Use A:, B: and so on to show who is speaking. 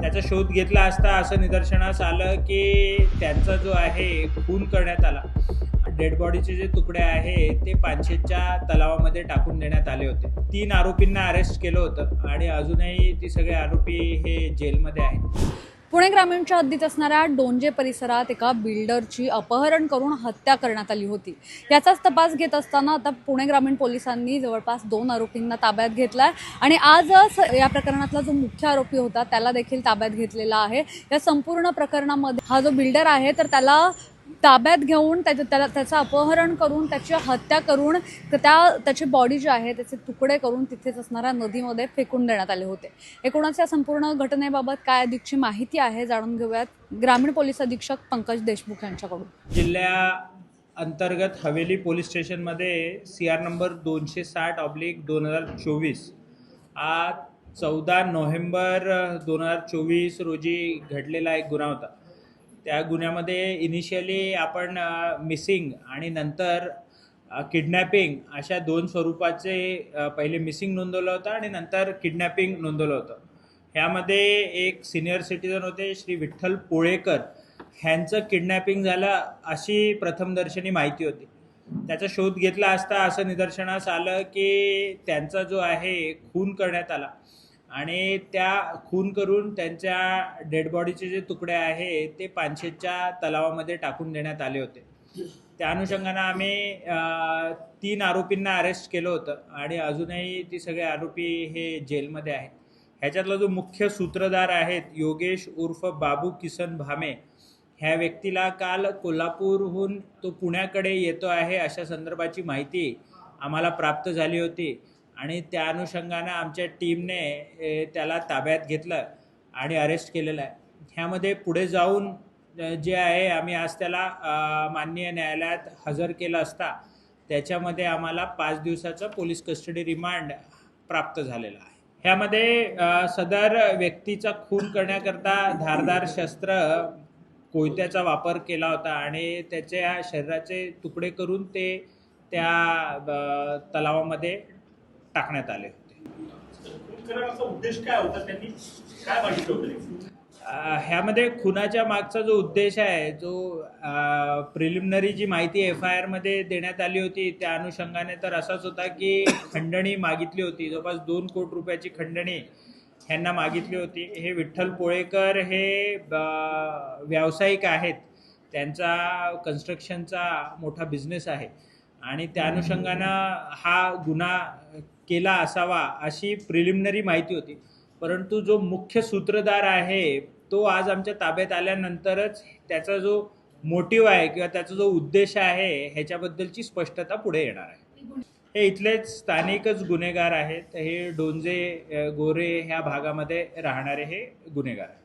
A: त्याचा शोध घेतला असता असं निदर्शनास आलं की त्यांचा जो आहे खून करण्यात आला. डेड बॉडीचे जे तुकडे आहे ते पानशेतच्या तलावामध्ये टाकून देण्यात आले होते. तीन आरोपींना अरेस्ट केलं होतं आणि अजूनही ती सगळे आरोपी हे जेलमध्ये आहेत.
B: पुणे ग्रामीणच्या हद्दीत असणाऱ्या डोंजे परिसरात एका बिल्डरची अपहरण करून हत्या करण्यात आली होती. याचाच तपास घेत असताना आता पुणे ग्रामीण पोलिसांनी जवळपास दोन आरोपींना ताब्यात घेतलाय आणि आजच या प्रकरणातला जो मुख्य आरोपी होता त्याला देखील ताब्यात घेतलेला आहे. या संपूर्ण प्रकरणामध्ये हा जो बिल्डर आहे तर त्याला ताब्यात घेऊन त्याचं त्याला त्याचं अपहरण करून त्याची हत्या करून त्या त्याची बॉडी जी आहे त्याचे तुकडे करून तिथेच असणाऱ्या नदीमध्ये फेकून देण्यात आले होते. एकूणच या संपूर्ण घटनेबाबत काय अधिकची माहिती आहे जाणून घेऊयात ग्रामीण पोलीस अधीक्षक पंकज देशमुख यांच्याकडून.
A: जिल्ह्या अंतर्गत हवेली पोलीस स्टेशनमध्ये सी आर नंबर दोनशे साठ ऑब्लिक दोन हजार चोवीस आ चौदा नोव्हेंबर दोन हजार चोवीस रोजी घडलेला एक गुन्हा होता. त्या गुन्ह्यामध्ये इनिशियली आपण मिसिंग आणि नंतर किडनॅपिंग अशा दोन स्वरूपाचे पहिले मिसिंग नोंदवलं होतं आणि नंतर किडनॅपिंग नोंदवलं होतं. ह्यामध्ये एक सिनियर सिटीजन होते श्री विठ्ठल पोळेकर. ह्यांचं किडनॅपिंग झालं अशी प्रथमदर्शनी माहिती होती. त्याचा शोध घेतला असता असं निदर्शनास आलं की त्यांचा जो आहे खून करण्यात आला. आणि त्या खून करून त्यांच्या डेड बॉडीचे जे तुकडे आहे ते पानशेतच्या तलावामध्ये टाकून देण्यात आले होते. त्या अनुषंगानं आम्ही तीन आरोपींना अरेस्ट केलं होतं आणि अजूनही ती सगळे आरोपी हे जेलमध्ये आहेत. ह्याच्यातला जो मुख्य सूत्रधार आहेत योगेश उर्फ बाबू किसन भामे ह्या व्यक्तीला काल कोल्हापूरहून तो पुण्याकडे येतो आहे अशा संदर्भाची माहिती आम्हाला प्राप्त झाली होती. आणि त्या अनुषंगानं आमच्या टीमने त्याला ताब्यात घेतलं आणि अरेस्ट केलेलं आहे. ह्यामध्ये पुढे जाऊन जे आहे आम्ही आज त्याला माननीय न्यायालयात हजर केलं असता त्याच्यामध्ये आम्हाला पाच दिवसाचं पोलीस कस्टडी रिमांड प्राप्त झालेला आहे. ह्यामध्ये सदर व्यक्तीचा खून करण्याकरता धारदार शस्त्र कोयत्याचा वापर केला होता आणि त्याच्या शरीराचे तुकडे करून ते त्या तलावामध्ये टाकण्यात आले होते.
C: करण्याचा उद्देश काय होता? त्यांनी काय मागितलं होतं नेमकं?
A: अ, ह्यामध्ये खुनाच्या मागचा जो उद्देश आहे जो प्रिलिमिनरी जी माहिती एफ आय आरमध्ये देण्यात आली होती त्या अनुषंगाने तर असाच होता की खंडणी मागितली होती. जवळपास दोन कोटी रुपयाची खंडणी ह्यांना मागितली होती. हे विठ्ठल पोळेकर हे व्यावसायिक आहेत. त्यांचा कन्स्ट्रक्शनचा मोठा बिझनेस आहे. आणि त्या अनुषंगानं हा गुन्हा केला असावा अशी प्रिलिमिनरी माहिती होती. परंतु जो मुख्य सूत्रधार आहे तो आज आमच्या ताब्यात आल्यानंतरच त्याचा जो मोटिव्ह आहे किंवा त्याचा जो उद्देश आहे ह्याच्याबद्दलची स्पष्टता पुढे येणार आहे. हे इथलेच स्थानिकच गुन्हेगार आहेत. हे डोंजे गोरे ह्या भागामध्ये राहणारे हे गुन्हेगार आहेत.